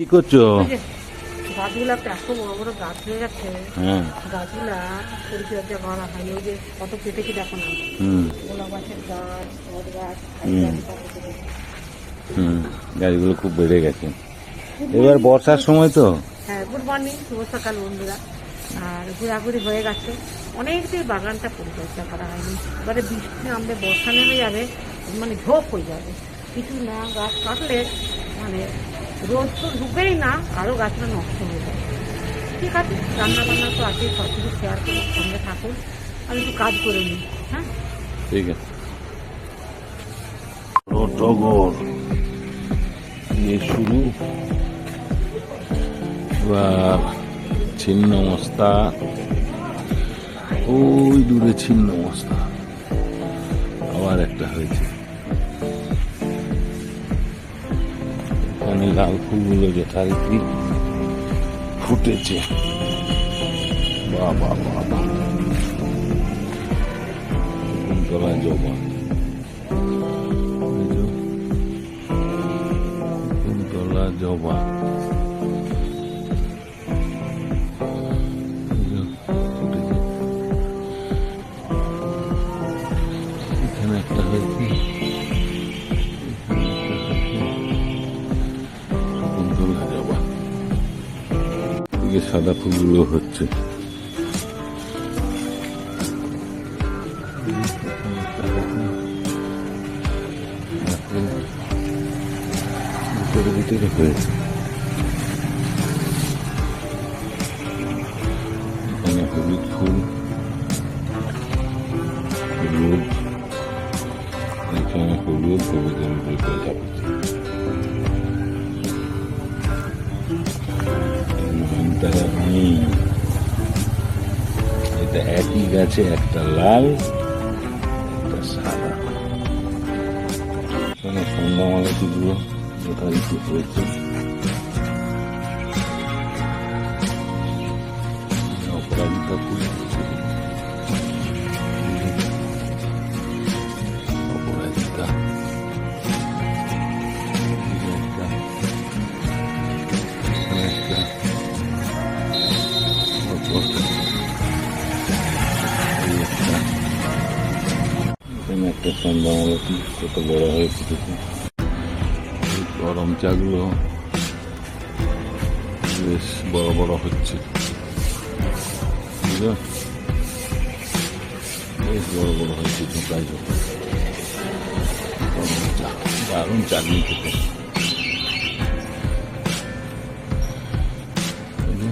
কি করছ? গাছগুলো এত বড় বড় গাছ হয়ে গেছে হ্যাঁ। গাছগুলা পরিচর্যা করা হয়নি যে কত দেখো না? গোলাপ গাছের গাছ বট গাছ হুম। গাছগুলো খুব বেড়ে গেছে। এবার বর্ষার সময় তো। হ্যাঁ গুড মর্নিং শুভ সকাল বন্ধুরা। আর ঘোরাঘুরি হয়ে গেছে। অনেক দিন বাগানটা পরিচর্যা করা হয়নি। এবারে বৃষ্টি নামলে বর্ষা নেমে যাবে মানে ঝোপ হয়ে যাবে। কিছু না গাছ কাটলে মানে রোদ তো ঢুকেই না আরও গাছটা নষ্ট হয়ে যাবে ঠিক আছে রান্না বান্না তো আছে সব কিছু শেয়ার করে, সঙ্গে থাকুন আমি একটু কাজ করে নিই হ্যাঁ? ঠিক আছে। টগর দিয়ে শুরু। এবার ছিন্ন মস্তা। ওই দূরে ছিন্ন মস্তা। আবার একটা হয়েছে। এখানে লাল ফুলগুলো যথারীতি ফুটেছে। বাবা বাবা কুন্তলা জবা কুন্তলা জবা এদিকে সাদা ফুলগুলো হচ্ছে। ভিতরে হয়েছে। এটা একই গাছে একটা লাল একটা সাদা এখানে সন্ধ্যামালতিগুলো যথারীতি হয়েছে অপরাজিতা ফুল এখানে একটা সন্ধ্যামালতি কত বড় হয়ে ফুটেছে এই গরম চাগুলো বেশ বড় বড় হচ্ছে বুঝলো? বেশ বড় বড় হচ্ছে ঝোঁকায় ঝোঁকা গরম চা দারুণ চাটনি খেতে বুঝলে?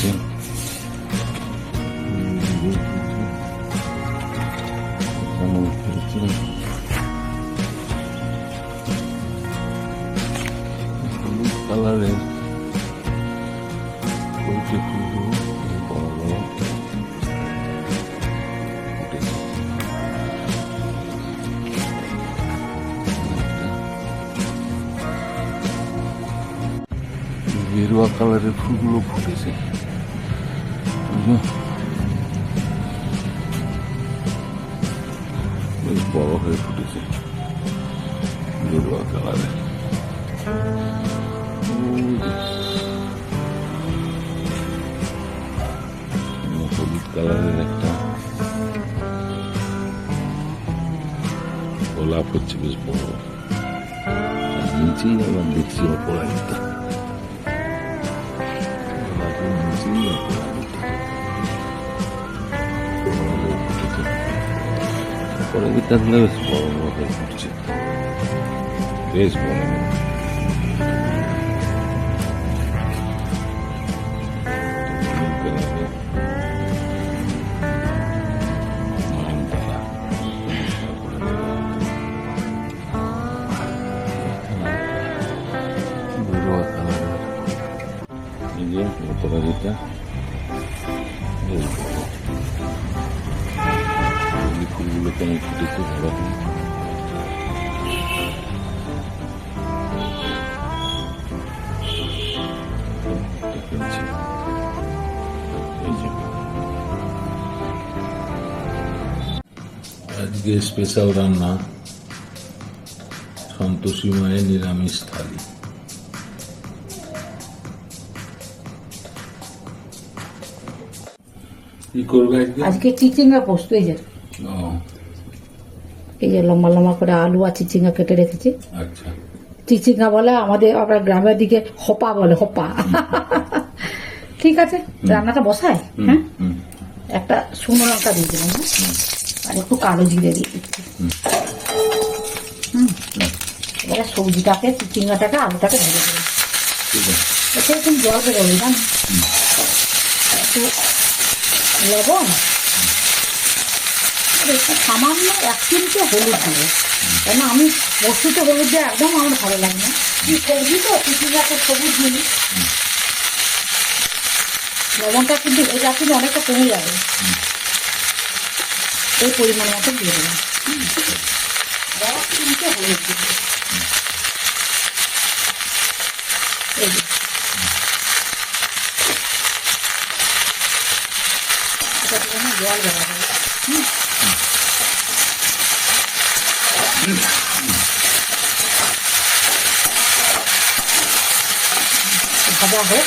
হয়েছে হলুদ কালারের কয়েকটি ফুলগুলো বড় বড় গেরুয়া কালারের ফুলগুলো ফুটেছে? বেশ বড় হয়ে ফুটেছে গেরুয়া যে হলুদ কালারের একটা গোলাপ হচ্ছে বেশ বড় নিচেই আবার দেখছি অপরাজিতা নিচেই অপরাজিতা অপরাজিতা গুলো বেশ বড় বড় হয়ে ফুটছে বেশ বড় বড় নীল কালারের নয়নতারা গেরুয়া কালারের ফুলগুলো কেমন ফুটেছে যে। আজকে স্পেশাল রান্না সন্তোষী মায়ের নিরামিষ থালি। কি করবে আজকে? চিচিঙ্গা পোস্ত এই যে। এই যে লম্বা লম্বা করে আলু আর চিচিঙ্গা কেটে রেখেছি। আচ্ছা। চিচিঙ্গা বলে আমাদের আমরা গ্রামের দিকে হপা বলে হপা। ঠিক আছে? রান্নাটা বসায় হ্যাঁ? একটা শুকনো লঙ্কা দিয়ে দিলাম হ্যাঁ? আর একটু কালো জিরে দিয়ে দিচ্ছি। হুম। হুম। সবজিটাকে চিচিঙ্গাটাকে আলুটাকে ভেজে দেবো ঠিক এতে একটু জল বেরোবে জান? একটু লবণ একটু সামান্য এক চিমটে হলুদ দেবো কেন আমি বস্তুতে হলুদ দিয়ে একদম আমার ভালো লাগে না। কি সবজি তো চিচিঙ্গাতে সবুজ জিনিস লবণটা কিন্তু এটা কিন্তু অনেকটা কমে যাবে। এই পরিমাণ মতো দিয়ে। এক চিমটে হলুদ দেবো। জল বেরোবে হুম। ভাজা হোক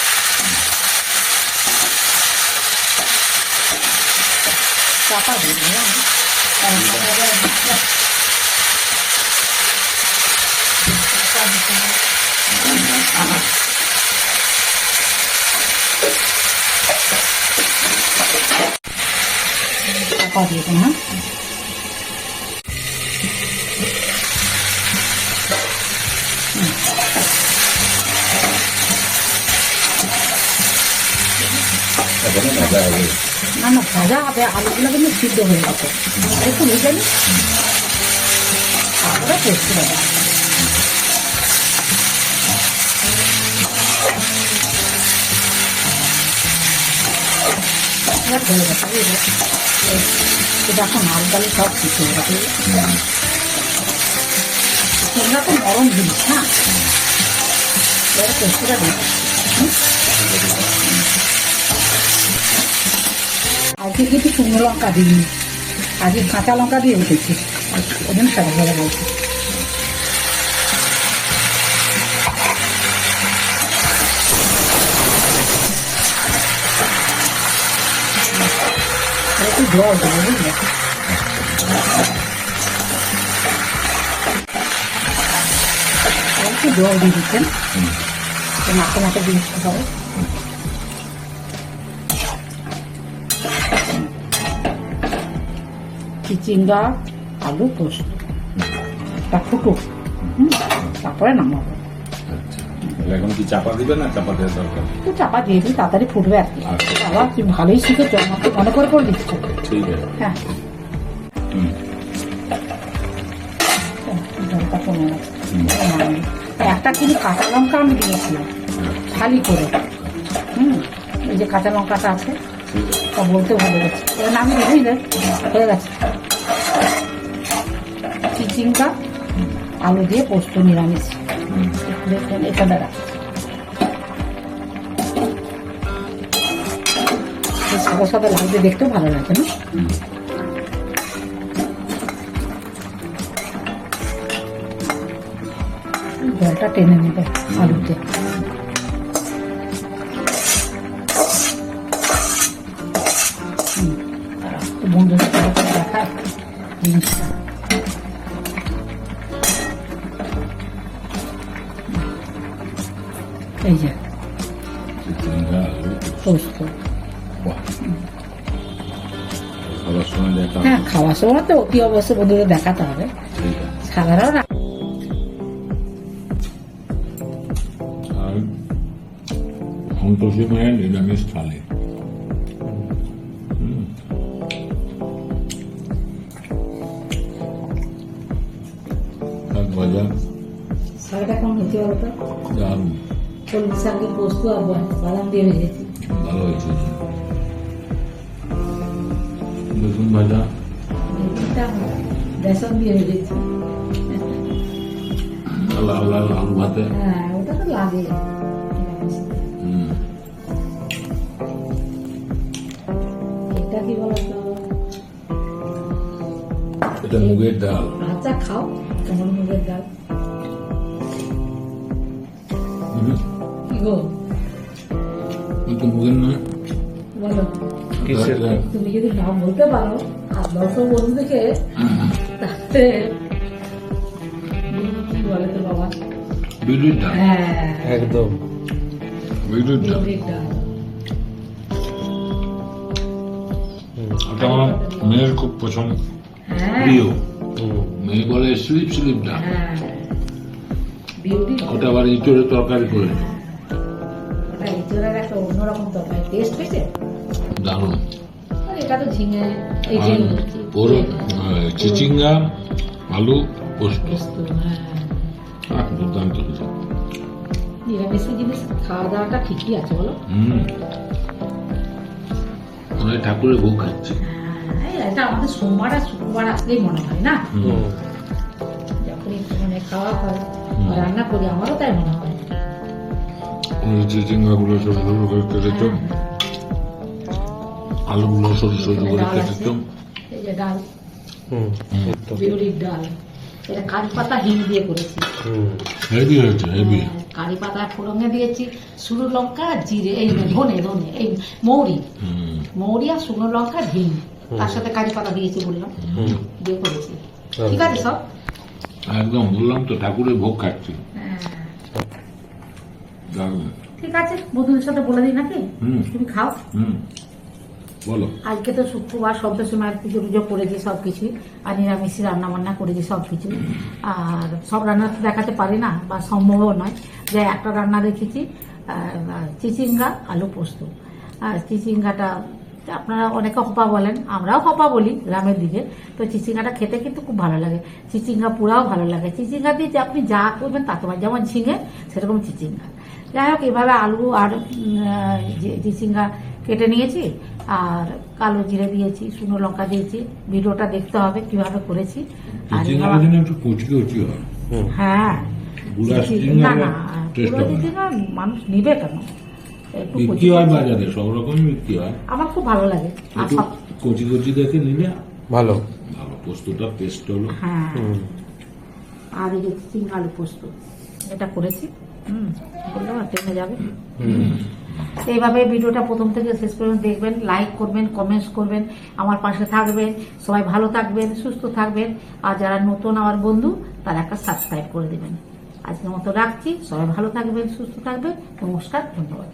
চাপা দিয়ে চাপা দিয়ে দিই এখনও ভাজা হবে। না না, ভাজা হবে, আলুগুলো কিন্তু সিদ্ধ হয়ে গেছে। একটু ভেজে নিই। তারপরে গেছে এটা এখন আলু সব সিদ্ধ তোমরা তো নরম জিনিস হ্যাঁ এবারে পেস্টটা দিই আজকে কিন্তু শুকনো লঙ্কা দিইনি আজকে কাঁচা লঙ্কা দিয়ে উঠেছি। ওই জন্য সাদা সাদা বলছি। একটু জল দেবো বুঝলে? একটু জল দিয়ে দিচ্ছেন। মাথা মাথা জিনিসটা হবে। চিচিঙ্গা আলু পোস্ত। তা ফুটুক। তারপরে নামাবো। আচ্ছা। এখন কি চাপা দিবে না চাপা দেওয়ার দরকার? একটু চাপা দিয়ে দিই তাড়াতাড়ি ফুটবে আর কি। আচ্ছা। তুই ভালোই শিখেছো আমাকে মনে করে করে দিচ্ছ। ঠিক আছে। হ্যাঁ। নামিয়ে। একটা কিন্তু কাঁচা লঙ্কা আমি দিয়েছিলাম খালি করে। হুম? এই যে কাঁচা লঙ্কাটা আছে বলতে ভালো গেছে এবার নামিয়ে দিই বুঝলে হয়ে গেছে। চিচিঙ্গা, আলু দিয়ে পোস্ত নিরামিষ। এটা দাঁড়া। সাদা সাদা লাগবে দেখতেও ভালো লাগে না? জলটা টেনে নেবে আলুতে। খাবার সময় দেখা। হ্যাঁ খাওয়ার সময় তো অতি অবশ্যই বন্ধুদের দেখাতে হবে সাধারণ সন্তোষী মায়ের নিরামিষ থালি হুম। শাকটা কেমন হতে হবে তো দারুণ চল্লিশ শাকের পোস্ত আর বাদাম দিয়ে ভেজেছি ভালো হয়েছে বেগুন ভাজা বেসন দিয়ে ভেজেছি লাল লাল আলু ভাতে হ্যাঁ ওটা তো লাগে এটা কি বলতো এটা মুগের ডাল আচ্ছা খাও কেমন মুগের ডাল কি গো মুগের নয় বলো কিসের? তুমি যদি নাম বলতে পারো দর্শক বন্ধুকে তাহলে কি বলে তো বাবা? বিউলির ডাল হ্যাঁ। একদম। বিউলির ডাল ওটা আমার মেয়ের খুব পছন্দ। হ্যাঁ। প্রিয়। মেয়ে বলে স্লিপ স্লিপ ডাল হ্যাঁ। ওটা আবার ইঁচড়ে তরকারি করে। ওটা ইঁচড়ের একটা অন্যরকম তরকারি। টেস্ট হয়েছে দারুণ এটা তো ঝিঙে এই চিচিঙ্গা আলু পোস্ত হ্যাঁ দুর্দান্ত হয়েছে। জিনিস খাওয়া দাওয়াটা ঠিকই আছে বলো হুম ওই ঠাকুরের ভোগ খাচ্ছি হ্যাঁ, এটা আমাদের সোমবার আর শুক্রবার আসলেই মনে হয় না যখন একটু মানে খাওয়া হয় রান্না করি আমারও তাই মনে হয় ওই চিচিঙ্গা গুলো সরু সরু করে কেটেছ আলুগুলো সরু সরু করে আছে কেটেছ। এই যে ডাল। বিউলির ডাল। এটা কারি পাতা হিং দিয়ে করেছি। হুম। হেভি হয়েছে হেভি হ্যাঁ, কারি পাতা ফোড়নে দিয়েছি শুরু লঙ্কা জিরে এই ধনে ধনে এই মৌরি। মৌরি আর শুকনো লঙ্কা হিং। তার সাথে কারি পাতা দিয়েছি বললাম। দিয়ে করেছি। ঠিক আছে সব? একদম বললাম তো ঠাকুরের ভোগ খাচ্ছি। হ্যাঁ। ঠিক আছে বন্ধুদের সাথে বলে দিই নাকি? হুম। তুমি খাও। হুম। বলো। আজকে তো শুক্রবার সন্তোষী মায়ের পুজো পুজো করেছি সব কিছুই আর নিরামিষই রান্না বান্না করেছি সব কিছু আর সব রান্না তো দেখাতে পারি না, বা সম্ভবও নয়। যে একটা রান্না আর চিচিঙ্গা, আলু পোস্ত। আর চিচিঙ্গাটা, আপনারা অনেকে হপা বলেন, আমরাও হপা বলি গ্রামের দিকে, তো চিচিঙ্গাটা খেতে কিন্তু খুব ভালো লাগে। চিচিঙ্গা পুরাও ভালো লাগে। চিচিঙ্গা দিয়ে যে আপনি যা করবেন তাতে পারেন যেমন ঝিঙে, সেরকম চিচিঙ্গা। যাই হোক, এভাবে আলু আর চিচিঙ্গা কেটে নিয়েছি আর কালো জিরে দিয়েছি শুকনো লঙ্কা দিয়েছি। ভিডিওটা দেখতে হবে কীভাবে করেছি। আর চিচিঙ্গাটা কুচি কুচি হয়। হুম। না মানুষ নিবে কেন? একটু বিক্রি হয় বাজারে সব রকম বিক্রি হয়। আমার খুব ভালো লাগে। কচি কচি দেখে নিলে ভালো। ভালো পোস্তটা পেস্ট হলো। হ্যাঁ। আর এই যে আলু পোস্ত এটা করেছি। হুম বললাম না ট্রেনে যাবে। এইভাবে ভিডিওটা প্রথম থেকে শেষ পর্যন্ত দেখবেন লাইক করবেন কমেন্টস করবেন, আমার পাশে থাকবেন, সবাই ভালো থাকবেন, সুস্থ থাকবেন, আর যারা নতুন আমার বন্ধু, তারা একটা সাবস্ক্রাইব করে দেবেন। আজকের মতো রাখছি, সবাই ভালো থাকবেন, সুস্থ থাকবেন, নমস্কার, ধন্যবাদ।